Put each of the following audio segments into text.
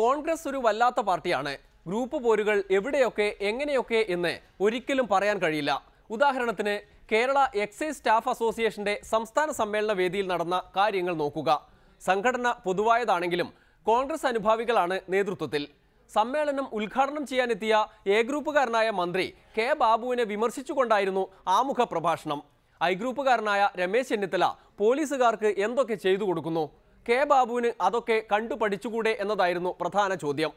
കോൺഗ്രസ് ഒരു വല്ലാത്ത പാർട്ടിയാണ്. ഗ്രൂപ്പ് പോരുകൾ എവിടെയൊക്കെ എങ്ങനെയൊക്കെ എന്ന് ഒരിക്കലും പറയാൻ കഴിയില്ല. ഉദാഹരണത്തിന് കേരള എക്സൈസ് സ്റ്റാഫ് അസോസിയേഷന്റെ സംസ്ഥാന സമ്മേളന വേദിയിൽ നടന്ന കാര്യങ്ങൾ നോക്കുക. സംഘടന പൊതുവായതാണെങ്കിലും കോൺഗ്രസ് അനുഭാവികളാണ് നേതൃത്വത്തിൽ. സമ്മേളനം ഉദ്ഘാടനം ചെയ്യാനെത്തിയ എ ഗ്രൂപ്പുകാരനായ മന്ത്രി കെ ബാബുവിനെ വിമർശിച്ചുകൊണ്ടായിരുന്നു ആമുഖ പ്രഭാഷണം ഐ ഗ്രൂപ്പുകാരനായ രമേശ് ചെന്നിത്തല പോലീസുകാർക്ക് എന്തൊക്കെ ചെയ്തു കൊടുക്കുന്നു? കെ ബാബുവിന് അതൊക്കെ കണ്ടു പഠിച്ചുകൂടെ എന്നതായിരുന്നു പ്രധാന ചോദ്യം.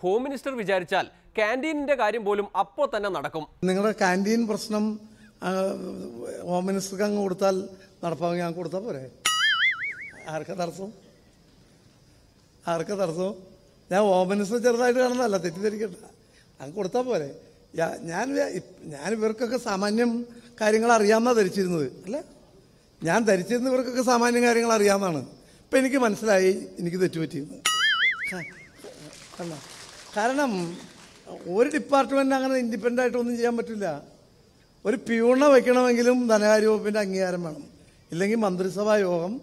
ഹോം മിനിസ്റ്റർ വിചാരിച്ചാൽ ക്യാന്റീനിന്റെ കാര്യം പോലും അപ്പോൾ തന്നെ നടക്കും. നിങ്ങളുടെ ക്യാന്റീൻ പ്രശ്നം ഹോം മിനിസ്റ്റർക്ക് അങ്ങ് കൊടുത്താൽ നടപ്പാക്കി ഞാൻ കൊടുത്താൽ പോരെ? ആർക്കാ തടസ്സം? ആർക്കാ തടസ്സം? ഞാൻ ഹോം മിനിസ്റ്റർ ചെറുതായിട്ട് കാണുന്നതല്ല തെറ്റിദ്ധരിക്കണ്ട. അങ്ങ് കൊടുത്താൽ പോരെ. ഞാൻ ഞാൻ ഇവർക്കൊക്കെ സാമാന്യം കാര്യങ്ങൾ അറിയാമെന്നാണ് ധരിച്ചിരുന്നത് അല്ലേ? ഞാൻ ധരിച്ചിരുന്ന ഇവർക്കൊക്കെ സാമാന്യം കാര്യങ്ങൾ അറിയാമെന്നാണ്. ഇപ്പം എനിക്ക് മനസ്സിലായി എനിക്ക് തെറ്റുപറ്റിയെന്ന്. കാരണം ഒരു ഡിപ്പാർട്ട്മെന്റ് അങ്ങനെ ഇൻഡിപെൻഡന്റ് ആയിട്ട് ഒന്നും ചെയ്യാൻ പറ്റില്ല. ഒരു പ്യൂണ വയ്ക്കണമെങ്കിലും ധനകാര്യ വകുപ്പിന്റെ അംഗീകാരം വേണം. ഇല്ലെങ്കിൽ മന്ത്രിസഭാ യോഗം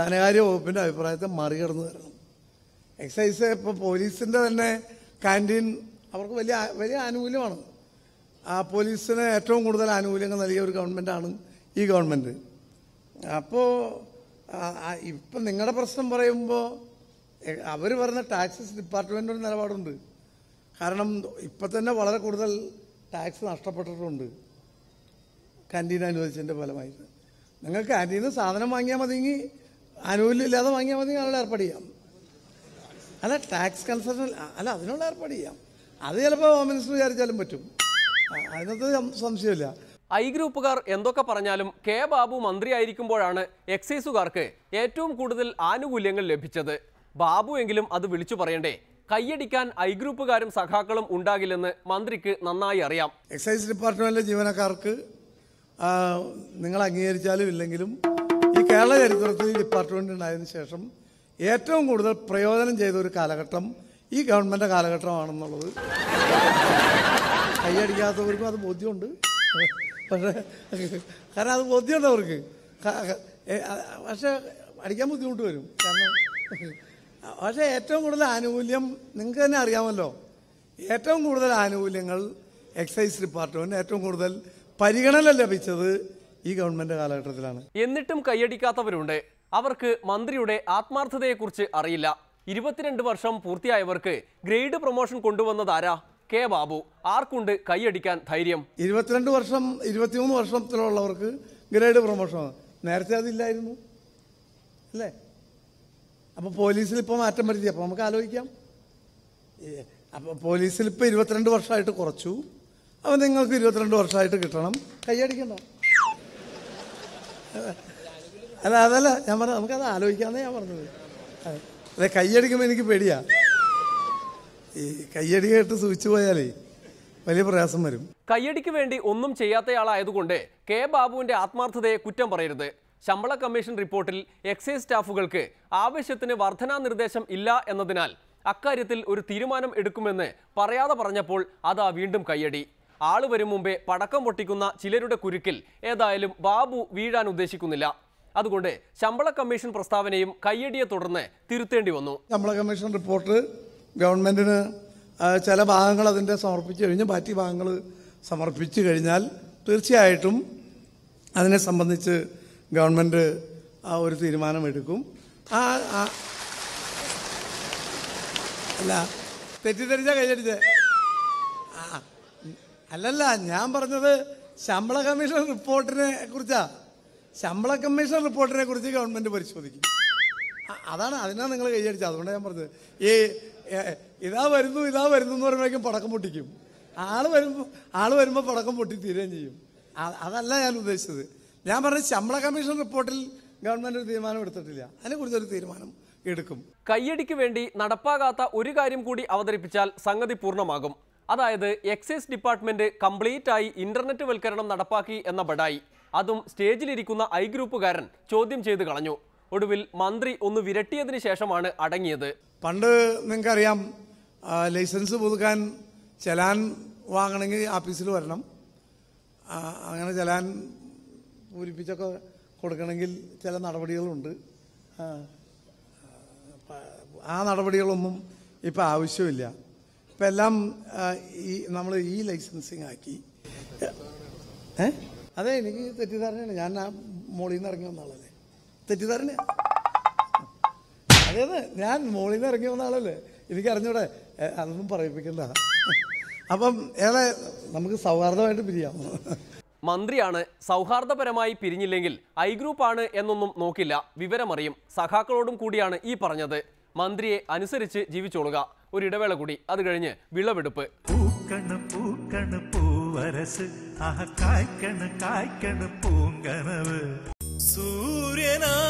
ധനകാര്യ വകുപ്പിന്റെ അഭിപ്രായത്തെ മറികടന്ന് തരണം. എക്സൈസ് ഇപ്പോൾ പോലീസിന്റെ തന്നെ കാന്റീൻ അവർക്ക് വലിയ വലിയ ആനുകൂല്യമാണ്. ആ പോലീസിന് ഏറ്റവും കൂടുതൽ ആനുകൂല്യങ്ങൾ നൽകിയ ഒരു ഗവൺമെന്റാണ് ഈ ഗവൺമെന്റ് അപ്പോൾ ഇപ്പം നിങ്ങളുടെ പ്രശ്നം പറയുമ്പോൾ അവർ പറഞ്ഞ ടാക്സസ് ഡിപ്പാർട്ട്മെന്റിന്റെ നിലപാടുണ്ട്. കാരണം ഇപ്പം തന്നെ വളരെ കൂടുതൽ ടാക്സ് നഷ്ടപ്പെട്ടിട്ടുണ്ട്. കാന്റീൻ അനുവദിച്ചതിന്റെ ഫലമായിട്ട്. നിങ്ങൾ ക്യാന്റീന് സാധനം വാങ്ങിയാൽ മതിയെങ്കിൽ ആനുകൂല്യം ഇല്ലാതെ വാങ്ങിയാൽ മതി അതിനുള്ള ഏർപ്പാട് ചെയ്യാം. അല്ല ടാക്സ് കൺസെഷൻ അല്ല അതിനുള്ള ഏർപ്പാട് ചെയ്യാം. അത് ചിലപ്പോൾ ഹോം മിനിസ്റ്റർ വിചാരിച്ചാലും പറ്റും. അതിനകത്ത് സംശയമില്ല. ഐ ഗ്രൂപ്പുകാർ എന്തൊക്കെ പറഞ്ഞാലും കെ ബാബു മന്ത്രിയായിരിക്കുമ്പോഴാണ് എക്സൈസുകാർക്ക് ഏറ്റവും കൂടുതൽ ആനുകൂല്യങ്ങൾ ലഭിച്ചത്. ബാബു എങ്കിലും അത് വിളിച്ചു പറയണ്ടേ? കൈയടിക്കാൻ ഐ ഗ്രൂപ്പുകാരും സഖാക്കളും ഉണ്ടാകില്ലെന്ന് മന്ത്രിക്ക് നന്നായി അറിയാം. എക്സൈസ് ഡിപ്പാർട്ട്മെന്റിലെ ജീവനക്കാർക്ക് നിങ്ങൾ അംഗീകരിച്ചാലും ഇല്ലെങ്കിലും ഈ കേരള ചരിത്രത്തിൽ ഡിപ്പാർട്ട്മെന്റ് ഉണ്ടായതിനു ശേഷം ഏറ്റവും കൂടുതൽ പ്രയോജനം ചെയ്ത ഒരു കാലഘട്ടം ഈ ഗവൺമെന്റ് കാലഘട്ടമാണെന്നുള്ളത്. കൈയടിക്കാത്തവർക്കും അത് ബോധ്യമുണ്ട്. പക്ഷേ കാരണം അത് ബോധ്യമുണ്ട് അവർക്ക്. പക്ഷേ അടിക്കാൻ ബുദ്ധിമുട്ട് വരും. കാരണം പക്ഷേ ഏറ്റവും കൂടുതൽ ആനുകൂല്യം നിങ്ങൾക്ക് തന്നെ അറിയാമല്ലോ. ഏറ്റവും കൂടുതൽ ആനുകൂല്യങ്ങൾ എക്സൈസ് ഡിപ്പാർട്ട്മെന്റ് ഏറ്റവും കൂടുതൽ പരിഗണന ലഭിച്ചത് ഈ ഗവൺമെന്റ് കാലഘട്ടത്തിലാണ്. എന്നിട്ടും കൈയടിക്കാത്തവരുണ്ട്. അവർക്ക് മന്ത്രിയുടെ ആത്മാർത്ഥതയെക്കുറിച്ച് അറിയില്ല. ഇരുപത്തിരണ്ട് വർഷം പൂർത്തിയായവർക്ക് ഗ്രേഡ് പ്രൊമോഷൻ കൊണ്ടുവന്നതാരാ? കെ ബാബു ആർക്കുണ്ട് കൈയടിക്കാൻ ധൈര്യം? ഇരുപത്തിരണ്ട് വർഷം ഇരുപത്തിമൂന്ന് വർഷത്തിലുള്ളവർക്ക് ഗ്രേഡ് പ്രൊമോഷൻ. നേരത്തെ അതില്ലായിരുന്നു. അല്ലേ? അപ്പോൾ പോലീസിൽ ഇപ്പോൾ മാറ്റം വരുത്തി. അപ്പോൾ നമുക്ക് ആലോചിക്കാം. അപ്പോൾ പോലീസിൽ ഇപ്പോൾ ഇരുപത്തിരണ്ട് വർഷമായിട്ട് കുറച്ചു. അപ്പോൾ നിങ്ങൾക്ക് ഇരുപത്തിരണ്ട് വർഷമായിട്ട് കിട്ടണം. കൈയടിക്കണ്ട. അല്ല അതല്ല ഞാൻ പറഞ്ഞത് നമുക്കത് ആലോചിക്കാമെന്നേ ഞാൻ പറഞ്ഞത്. അതെ. കൈയടിക്കുമ്പോൾ എനിക്ക് പേടിയാ. ഈ കയ്യടി കേട്ട് സൂചിച്ചു പോയാലേ വലിയ പ്രയാസം വരും. കയ്യടിക്ക് വേണ്ടി ഒന്നും ചെയ്യാത്തയാളായതുകൊണ്ട് കെ ബാബുവിന്റെ ആത്മാർത്ഥതയെ കുറ്റം പറയരുത്. ശമ്പള കമ്മീഷൻ റിപ്പോർട്ടിൽ എക്സൈസ് സ്റ്റാഫുകൾക്ക് ആവശ്യത്തിന് വർധനാ നിർദ്ദേശം ഇല്ല എന്നതിനാൽ അക്കാര്യത്തിൽ ഒരു തീരുമാനം എടുക്കുമെന്ന് പറയാതെ പറഞ്ഞപ്പോൾ അതാ വീണ്ടും കയ്യടി. ആൾ വരും മുമ്പേ പടക്കം പൊട്ടിക്കുന്ന ചിലരുടെ കുരുക്കിൽ ഏതായാലും ബാബു വീഴാൻ ഉദ്ദേശിക്കുന്നില്ല. അതുകൊണ്ട് ശമ്പള കമ്മീഷൻ പ്രസ്താവനയും കയ്യടിയെ തുടർന്ന് തിരുത്തേണ്ടി വന്നു. ശമ്പള കമ്മീഷൻ റിപ്പോർട്ട് ഗവൺമെന്റിന് ആ, ചില ഭാഗങ്ങൾ അതിന്റെ സമർപ്പിച്ചു കഴിഞ്ഞ്. ബാക്കി ഭാഗങ്ങൾ സമർപ്പിച്ചു കഴിഞ്ഞാൽ തീർച്ചയായിട്ടും അതിനെ സംബന്ധിച്ച് ഗവൺമെന്റ് ആ ഒരു തീരുമാനമെടുക്കും. ആ അല്ല തെറ്റിദ്ധരിച്ച കഴിഞ്ഞിട്ട് ആ അല്ലല്ല ഞാൻ പറഞ്ഞത് ശമ്പള കമ്മീഷൻ റിപ്പോർട്ടിനെ കുറിച്ചാ. ശമ്പള കമ്മീഷൻ റിപ്പോർട്ടിനെ കുറിച്ച് ഗവൺമെന്റ് പരിശോധിക്കും. അതാണ് അതിനാണ് നിങ്ങൾ കൈയടിച്ചത്. അതുകൊണ്ടാണ് ഞാൻ പറഞ്ഞത്. ഈ ഇതാ വരുന്നു ഇതാ വരുന്നു എന്ന് പറയുമ്പോഴേക്കും പടക്കം പൊട്ടിക്കും. ആൾ വരുമ്പോൾ ആൾ വരുമ്പോൾ പടക്കം പൊട്ടി തീരുകയും ചെയ്യും. അതല്ല ഞാൻ ഉദ്ദേശിച്ചത്. ഞാൻ പറഞ്ഞ ശമ്പള കമ്മീഷൻ റിപ്പോർട്ടിൽ ഗവൺമെന്റ് ഒരു തീരുമാനം എടുത്തിട്ടില്ല. അതിനെക്കുറിച്ച് ഒരു തീരുമാനം എടുക്കും. കയ്യടിക്ക് വേണ്ടി നടപ്പാകാത്ത ഒരു കാര്യം കൂടി അവതരിപ്പിച്ചാൽ സംഗതി പൂർണമാകും. അതായത് എക്സൈസ് ഡിപ്പാർട്ട്മെന്റ് കംപ്ലീറ്റ് ആയി ഇന്റർനെറ്റ് വൽക്കരണം നടപ്പാക്കി എന്ന ബഡായി. അതും സ്റ്റേജിലിരിക്കുന്ന ഐ ഗ്രൂപ്പുകാരൻ ചോദ്യം ചെയ്ത് കളഞ്ഞു. ഒടുവിൽ മന്ത്രി ഒന്ന് വിരട്ടിയതിന് ശേഷമാണ് അടങ്ങിയത്. പണ്ട് നിങ്ങൾക്കറിയാം ലൈസൻസ് പുതുക്കാൻ ചലാൻ വാങ്ങണമെങ്കിൽ ആഫീസിൽ വരണം. അങ്ങനെ ചലാൻ പൂരിപ്പിച്ചൊക്കെ കൊടുക്കണമെങ്കിൽ ചില നടപടികളുണ്ട്. ആ, നടപടികളൊന്നും ഇപ്പം ആവശ്യമില്ല. ഇപ്പം എല്ലാം ഈ നമ്മൾ ഈ ലൈസൻസിങ് ആക്കി. ഏ? അതെ എനിക്ക് തെറ്റിദ്ധാരണയാണ്. ഞാൻ ആ മോളിൽ നിന്ന് ഇറങ്ങി വന്ന ആളല്ലേ തെറ്റിദ്ധാരണ അതെ അതെ. ഞാൻ മോളിൽ നിന്ന് ഇറങ്ങി വന്ന ആളല്ലേ. എനിക്ക് അറിഞ്ഞൂടെ. അതൊന്നും പറയിപ്പിക്കണ്ട. അപ്പം ഏറെ നമുക്ക് സൗഹാർദ്ദമായിട്ട് പിരിയാം. മന്ത്രിയാണ് സൗഹാർദ്ദപരമായി പിരിഞ്ഞില്ലെങ്കിൽ ഐ ഗ്രൂപ്പാണ് എന്നൊന്നും നോക്കില്ല. വിവരമറിയും. സഖാക്കളോടും കൂടിയാണ് ഈ പറഞ്ഞത്. മന്ത്രിയെ അനുസരിച്ച് ജീവിച്ചോളുക. ഒരു ഇടവേള കൂടി. അത് കഴിഞ്ഞ് വിളവെടുപ്പ്. പൂക്കണ് പൂക്കണ് പൂവരസ്. ആഹ കായ്ക്കണ് കായ്ക്കണ് പൂങ്കനവ്. സൂ ஏனா